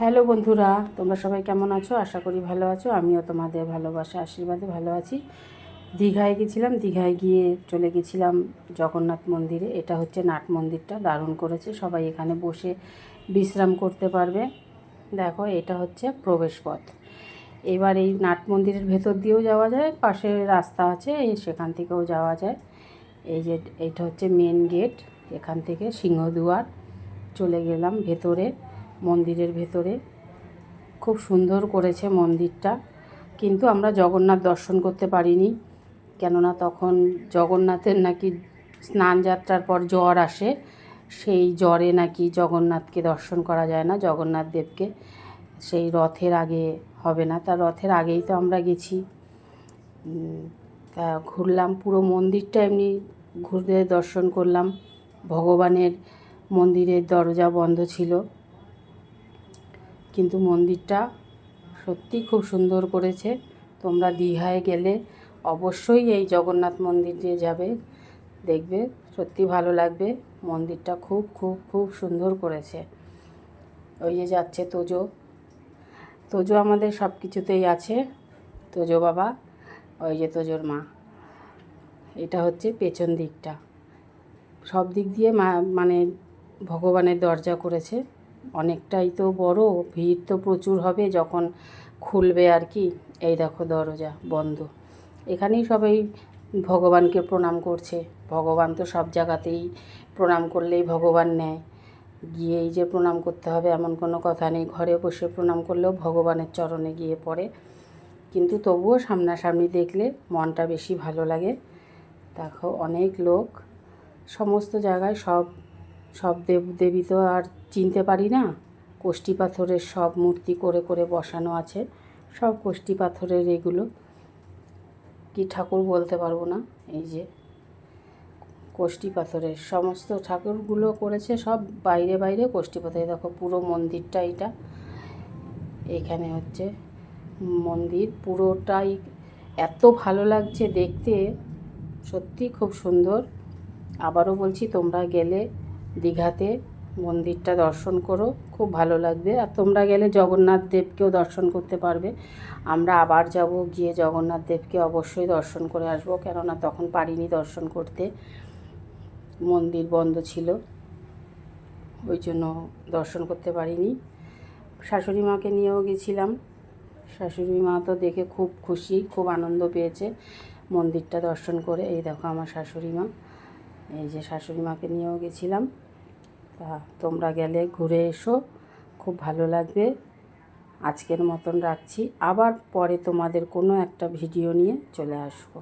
Hello বন্ধুরা, তোমরা সবাই কেমন আছো? আশা করি ভালো আছো। আমিও তোমাদের ভালোবাসা, আশীর্বাদে ভালো আছি। দীঘায় গেছিলাম, দীঘায় গিয়ে চলে গেছিলাম জগন্নাথ মন্দিরে। এটা হচ্ছে নাট মন্দিরটা, দারুণ করেছে। সবাই এখানে বসে বিশ্রাম করতে পারবে। দেখো, এটা হচ্ছে প্রবেশপথ। এবার এই নাট মন্দিরের ভেতর দিয়েও যাওয়া যায়, পাশে রাস্তা আছে, এই সেখান থেকেও যাওয়া যায়। এই যে, এটা হচ্ছে মেন গেট এখান থেকে সিংহদুয়ার চলে গেলাম ভেতরে। মন্দিরের ভেতরে। খুব সুন্দর করেছে মন্দিরটা। কিন্তু আমরা জগন্নাথ দর্শন করতে পারিনি। কেননা তখন জগন্নাথের নাকি স্নান যাত্রার পর জ্বর আসে। সেই জ্বরে নাকি জগন্নাথকে দর্শন করা যায় না, জগন্নাথ দেবকে। সেই রথের আগে হবে না। তার রথের আগেই তো আমরা গেছি। তা ঘুরলাম পুরো মন্দিরটা এমনি ঘুরে দর্শন করলাম। ভগবানের মন্দিরের দরজা বন্ধ ছিল। কিন্তু মন্দিরটা সত্যি খুব সুন্দর করেছে। তোমরা দীঘায় গেলে অবশ্যই এই জগন্নাথ মন্দিরে যাবে, দেখবে, সত্যি ভালো লাগবে। মন্দিরটা খুব খুব খুব সুন্দর করেছে। ওই যে যাচ্ছে তোজো। তোজো আমাদের সব কিছুতেই আছে। তোজো বাবা, ওই যে তোজোর মা। এটা হচ্ছে পেছন দিকটা। সব দিক দিয়ে মানে ভগবানের দরজা করেছে। অনেকটাই তো বড়, ভিড় তো প্রচুর হবে যখন খুলবে আর কি। এই দেখো দরজা বন্ধ। এখানেই সবাই ভগবানকে প্রণাম করছে। ভগবান তো সব জায়গাতেই প্রণাম করলেই ভগবান নেয়। গিয়েই যে প্রণাম করতে হবে এমন কোনো কথা নেই। ঘরে বসে প্রণাম করলেও ভগবানের চরণে গিয়ে পড়ে। কিন্তু তবুও সামনাসামনি দেখলে মনটা বেশি ভালো লাগে। দেখো অনেক লোক, সমস্ত জায়গায় সব সব দেব দেবী তো আর চিনতে পারি না। কোষ্টি পাথরের সব মূর্তি করে করে বসানো আছে। সব কোষ্টি পাথরের এগুলো। কি ঠাকুর বলতে পারব না? এই যে কোষ্টি পাথরের সমস্ত ঠাকুরগুলো করেছে সব বাইরে বাইরে কোষ্টি পাথরে। দেখো পুরো মন্দিরটা এটা এখানে হচ্ছে মন্দির। পুরোটাই এত ভালো লাগছে দেখতে। সত্যি খুব সুন্দর। আবারও বলছি, তোমরা গেলে দীঘাতে মন্দিরটা দর্শন করো, খুব ভালো লাগবে। আর তোমরা গেলে জগন্নাথ দেবকেও দর্শন করতে পারবে। আমরা আবার যাব, গিয়ে জগন্নাথ দেবকে অবশ্যই দর্শন করে আসব, কেননা তখন পারিনি দর্শন করতে। মন্দির বন্ধ ছিল, ওই জন্য দর্শন করতে পারিনি। শাশুড়ি মাকে নিয়েও গেছিলাম। শাশুড়ি মা তো দেখে খুব খুশি, খুব আনন্দ পেয়েছে মন্দিরটা দর্শন করে। এই দেখো আমার শাশুড়ি মা, এই যে শাশুড়ি মাকে নিয়েও গেছিলাম। তা তোমরা গেলে ঘুরে এসো। খুব ভালো লাগবে। আজকের মতন রাখছি। আবার পরে তোমাদের কোনো একটা ভিডিও নিয়ে চলে আসব।